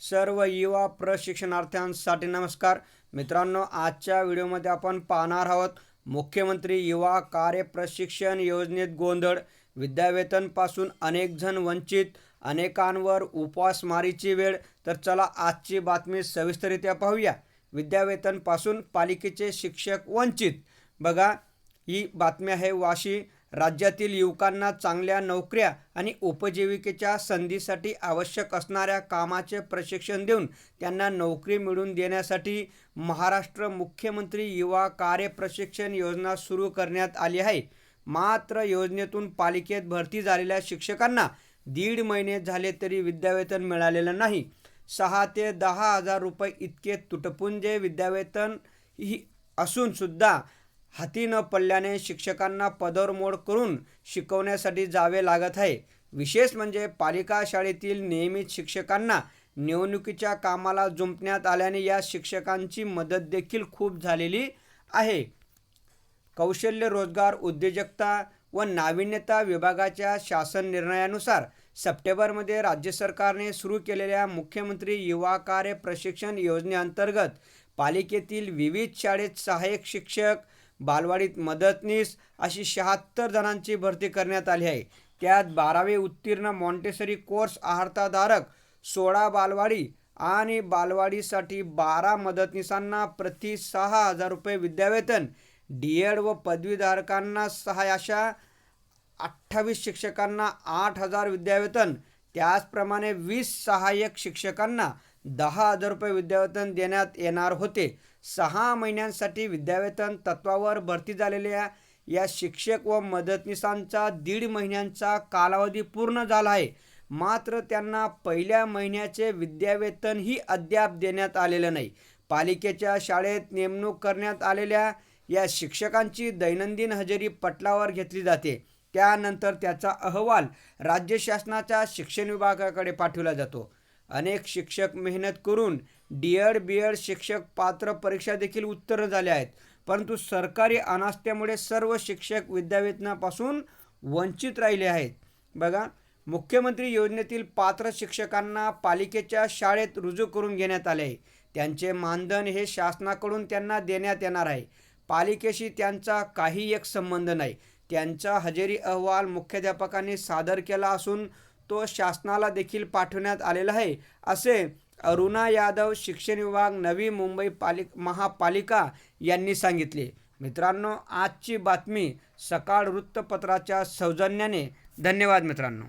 सर्व युवा प्रशिक्षणार्थ्यांसाठी नमस्कार. मित्रांनो आजच्या व्हिडिओमध्ये आपण पाहणार आहोत मुख्यमंत्री युवा कार्य प्रशिक्षण योजनेत गोंधळ विद्यावेतनपासून अनेक जण वंचित अनेकांवर उपवासमारीची वेळ. तर चला आजची बातमी सविस्तरित्या पाहूया. विद्यावेतनपासून पालिकेचे शिक्षक वंचित. बघा ही बातमी आहे वाशी राज्यातील युवकांना चांगल्या नोकऱ्या आणि उपजीविकेच्या संधीसाठी आवश्यक असणाऱ्या कामाचे प्रशिक्षण देऊन त्यांना नोकरी मिळवून देण्यासाठी महाराष्ट्र मुख्यमंत्री युवा कार्य प्रशिक्षण योजना सुरू करण्यात आली आहे. मात्र योजनेतून पालिकेत भरती झालेल्या शिक्षकांना दीड महिने झाले तरी विद्यावेतन मिळालेलं नाही. सहा ते दहा हजार रुपये इतके तुटपुंजे विद्यावेतन ही असूनसुद्धा हाती न पडल्याने शिक्षकांना पदरमोड करून शिकवण्यासाठी जावे लागत आहे. विशेष म्हणजे पालिका शाळेतील नियमित शिक्षकांना निवडणुकीच्या कामाला जुंपण्यात आल्याने या शिक्षकांची मदत देखील खूप झालेली आहे. कौशल्य रोजगार उद्योजकता व नाविन्यता विभागाच्या शासन निर्णयानुसार सप्टेंबरमध्ये राज्य सरकारने सुरू केलेल्या मुख्यमंत्री युवा कार्य प्रशिक्षण योजनेअंतर्गत पालिकेतील विविध शाळेत सहाय्यक शिक्षक बालवाडीत मदतनीस अशी शहात्तर जणांची भरती करण्यात आली आहे. त्यात बारावी उत्तीर्ण मॉन्टेसरी कोर्स आहारताधारक सोळा बालवाडी आणि बालवाडीसाठी बारा मदतनीसांना प्रति सहा हजार रुपये विद्यावेतन डी एड व पदवीधारकांना सहा अशा अठ्ठावीस शिक्षकांना आठ हजार विद्यावेतन त्याचप्रमाणे वीस सहाय्यक शिक्षकांना दहा हजार रुपये विद्यावेतन देण्यात येणार होते. सहा महिन्यांसाठी विद्यावेतन तत्वावर भरती झालेल्या या शिक्षक व मदतनीसांचा दीड महिन्यांचा कालावधी पूर्ण झाला आहे. मात्र त्यांना पहिल्या महिन्याचे विद्यावेतनही अद्याप देण्यात आलेलं नाही. पालिकेच्या शाळेत नेमणूक करण्यात आलेल्या या शिक्षकांची दैनंदिन हजेरी पटलावर घेतली जाते. त्यानंतर त्याचा अहवाल राज्य शासनाच्या शिक्षण विभागाकडे पाठवला जातो. अनेक शिक्षक मेहनत करून डी एड बी एड शिक्षक पात्र परीक्षा देखील उत्तीर्ण झाले आहेत. परंतु सरकारी अनास्थेमुळे सर्व शिक्षक विद्यावेतनापासून वंचित राहिले आहेत. बघा मुख्यमंत्री योजनेतील पात्र शिक्षकांना पालिकेच्या शाळेत रुजू करून घेण्यात आले आहे. त्यांचे मानधन हे शासनाकडून त्यांना देण्यात येणार आहे. पालिकेशी त्यांचा काही एक संबंध नाही. त्यांचा हजेरी अहवाल मुख्याध्यापकांनी सादर केला असून तो शासनाला देखील पाठवण्यात आलेला आहे. असे अरुणा यादव शिक्षण विभाग नवी मुंबई पालिक महापालिका यांनी सांगितले. मित्रांनो आजची बातमी सकाळ वृत्तपत्राच्या सौजन्याने. धन्यवाद मित्रांनो.